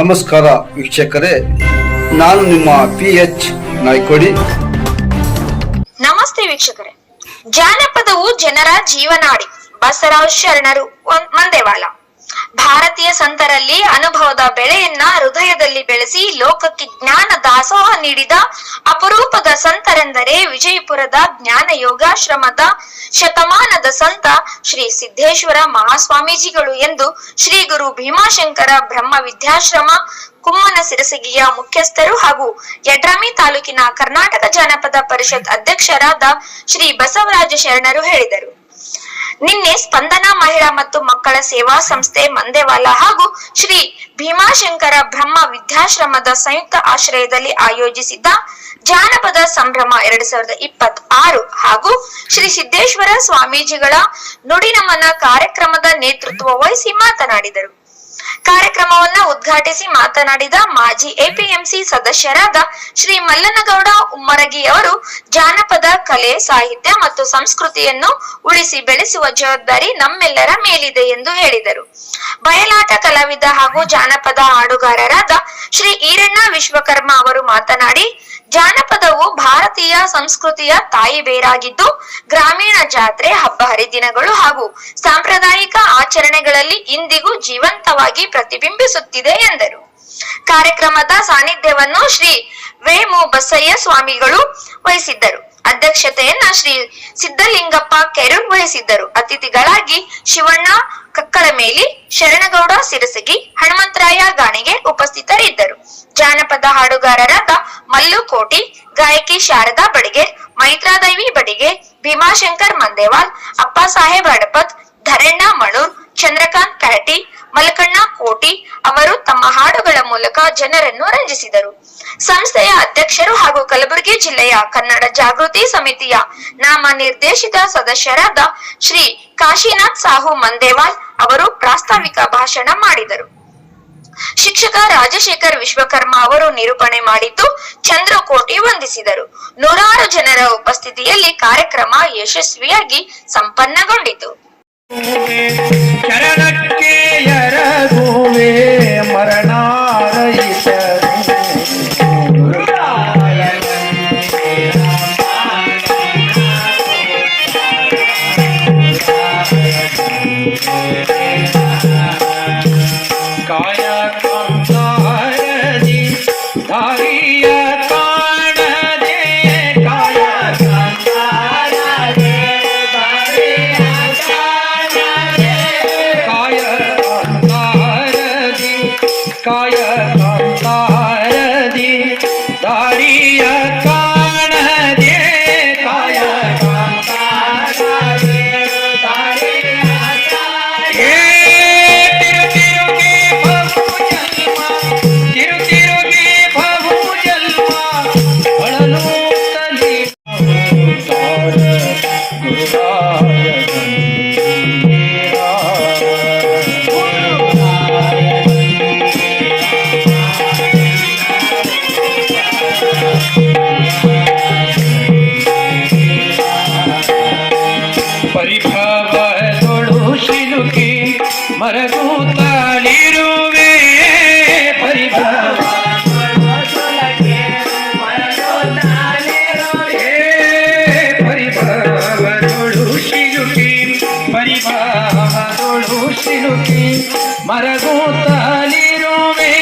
ನಮಸ್ಕಾರ ವೀಕ್ಷಕರೇ, ನಾನು ನಿಮ್ಮ ಪಿ ಎಚ್ ನಾಯ್ಕೋಡಿ. ನಮಸ್ತೆ ವೀಕ್ಷಕರೇ. ಜಾನಪದವು ಜನರ ಜೀವನಾಡಿ, ಬಸವರಾಜ್ ಶರಣರು ಮಂದೇವಾಲ. ಭಾರತೀಯ ಸಂತರಲ್ಲಿ ಅನುಭವದ ಬೆಳೆಯನ್ನ ಹೃದಯದಲ್ಲಿ ಲೋಕಕ್ಕೆ ಜ್ಞಾನ ದಾಸೋಹ ನೀಡಿದ ಅಪರೂಪದ ಸಂತರೆಂದರೆ ವಿಜಯಪುರದ ಜ್ಞಾನ ಯೋಗಾಶ್ರಮದ ಶತಮಾನದ ಸಂತ ಶ್ರೀ ಸಿದ್ದೇಶ್ವರ ಮಹಾಸ್ವಾಮೀಜಿಗಳು ಎಂದು ಶ್ರೀ ಗುರು ಭೀಮಾಶಂಕರ ಬ್ರಹ್ಮ ವಿದ್ಯಾಶ್ರಮ ಕುಮ್ಮನ ಸಿರಸಗಿಯ ಮುಖ್ಯಸ್ಥರು ಹಾಗೂ ಯಡ್ರಾಮಿ ತಾಲೂಕಿನ ಕರ್ನಾಟಕ ಜಾನಪದ ಪರಿಷತ್ ಅಧ್ಯಕ್ಷರಾದ ಶ್ರೀ ಬಸವರಾಜ ಶರಣರು ಹೇಳಿದರು. ನಿನ್ನೆ ಸ್ಪಂದನ ಮಹಿಳಾ ಮತ್ತು ಮಕ್ಕಳ ಸೇವಾ ಸಂಸ್ಥೆ ಮಂದೇವಾಲ ಹಾಗೂ ಶ್ರೀ ಭೀಮಾಶಂಕರ ಬ್ರಹ್ಮ ವಿದ್ಯಾಶ್ರಮದ ಸಂಯುಕ್ತ ಆಶ್ರಯದಲ್ಲಿ ಆಯೋಜಿಸಿದ್ದ ಜಾನಪದ ಸಂಭ್ರಮ ಎರಡ್ ಸಾವಿರದ ಇಪ್ಪತ್ತ್ ಆರು ಹಾಗೂ ಶ್ರೀ ಸಿದ್ದೇಶ್ವರ ಸ್ವಾಮೀಜಿಗಳ ನುಡಿನಮನ ಕಾರ್ಯಕ್ರಮದ ನೇತೃತ್ವ ವಹಿಸಿ ಮಾತನಾಡಿದರು. ಕಾರ್ಯಕ್ರಮವನ್ನ ಉದ್ಘಾಟಿಸಿ ಮಾತನಾಡಿದ ಮಾಜಿ ಎಪಿಎಂಸಿ ಸದಸ್ಯರಾದ ಶ್ರೀ ಮಲ್ಲನಗೌಡ ಉಮ್ಮರಗಿ ಅವರು ಜಾನಪದ ಕಲೆ, ಸಾಹಿತ್ಯ ಮತ್ತು ಸಂಸ್ಕೃತಿಯನ್ನು ಉಳಿಸಿ ಬೆಳೆಸುವ ಜವಾಬ್ದಾರಿ ನಮ್ಮೆಲ್ಲರ ಮೇಲಿದೆ ಎಂದು ಹೇಳಿದರು. ಬಯಲಾಟ ಕಲಾವಿದ ಹಾಗೂ ಜಾನಪದ ಹಾಡುಗಾರರಾದ ಶ್ರೀ ಈರಣ್ಣ ವಿಶ್ವಕರ್ಮ ಅವರು ಮಾತನಾಡಿ ಜಾನಪದವು ಭಾರತೀಯ ಸಂಸ್ಕೃತಿಯ ತಾಯಿ ಬೇರಾಗಿದ್ದು ಗ್ರಾಮೀಣ ಜಾತ್ರೆ, ಹಬ್ಬ ಹರಿದಿನಗಳು ಹಾಗೂ ಸಾಂಪ್ರದಾಯಿಕ ಆಚರಣೆಗಳಲ್ಲಿ ಇಂದಿಗೂ ಜೀವಂತವಾಗಿ ಪ್ರತಿಬಿಂಬಿಸುತ್ತಿದೆ ಎಂದರು. ಕಾರ್ಯಕ್ರಮದ ಸಾನ್ನಿಧ್ಯವನ್ನು ಶ್ರೀ ವೇಮು ಬಸಯ್ಯ ಸ್ವಾಮಿಗಳು ವಹಿಸಿದ್ದರು. ಅಧ್ಯಕ್ಷತೆಯನ್ನ ಶ್ರೀ ಸಿದ್ದಲಿಂಗಪ್ಪ ಕೆರೂರ್ ವಹಿಸಿದ್ದರು. ಅತಿಥಿಗಳಾಗಿ ಶಿವಣ್ಣ ಕಕ್ಕಳಮೇಲಿ ಶರಣಗೌಡ ಸಿರಸಗಿ, ಹನುಮಂತರಾಯ ಗಾಣಿಗೆ ಉಪಸ್ಥಿತರಿದ್ದರು. ಜಾನಪದ ಹಾಡುಗಾರರಾದ ಮಲ್ಲು ಕೋಟಿ, ಗಾಯಕಿ ಶಾರದಾ ಬಡಿಗೇರ್ ಮೈತ್ರಾದೇವಿ ಬಡಿಗೆ, ಭೀಮಾಶಂಕರ್ ಮಂದೇವಾಲ್, ಅಪ್ಪ ಸಾಹೇಬ್ ಅಡಪತ್ ಧರಣ್ಣ ಮಳೂರ್, ಚಂದ್ರಕಾಂತ್ ಕರಟಿ, ಮಲಕಣ್ಣ ಕೋಟಿ ಅವರು ತಮ್ಮ ಹಾಡುಗಳ ಮೂಲಕ ಜನರನ್ನು ರಂಜಿಸಿದರು. ಸಂಸ್ಥೆಯ ಅಧ್ಯಕ್ಷರು ಹಾಗೂ ಕಲಬುರಗಿ ಜಿಲ್ಲೆಯ ಕನ್ನಡ ಜಾಗೃತಿ ಸಮಿತಿಯ ನಾಮ ನಿರ್ದೇಶಿತ ಸದಸ್ಯರಾದ ಶ್ರೀ ಕಾಶಿನಾಥ್ ಸಾಹು ಮಂದೇವಾಲ್ ಅವರು ಪ್ರಾಸ್ತಾವಿಕ ಭಾಷಣ ಮಾಡಿದರು. ಶಿಕ್ಷಕ ರಾಜಶೇಖರ್ ವಿಶ್ವಕರ್ಮ ಅವರು ನಿರೂಪಣೆ ಮಾಡಿದ್ದು ಚಂದ್ರಕೋಟಿ ವಂದಿಸಿದರು. ನೂರಾರು ಜನರ ಉಪಸ್ಥಿತಿಯಲ್ಲಿ ಕಾರ್ಯಕ್ರಮ ಯಶಸ್ವಿಯಾಗಿ ಸಂಪನ್ನಗೊಂಡಿತು. ಶಿಲುಕಿ ಮರಗೂತಾಳಿರುವೆ ಪರಿಭವ ಮರಗೂತಲಿರುವೆ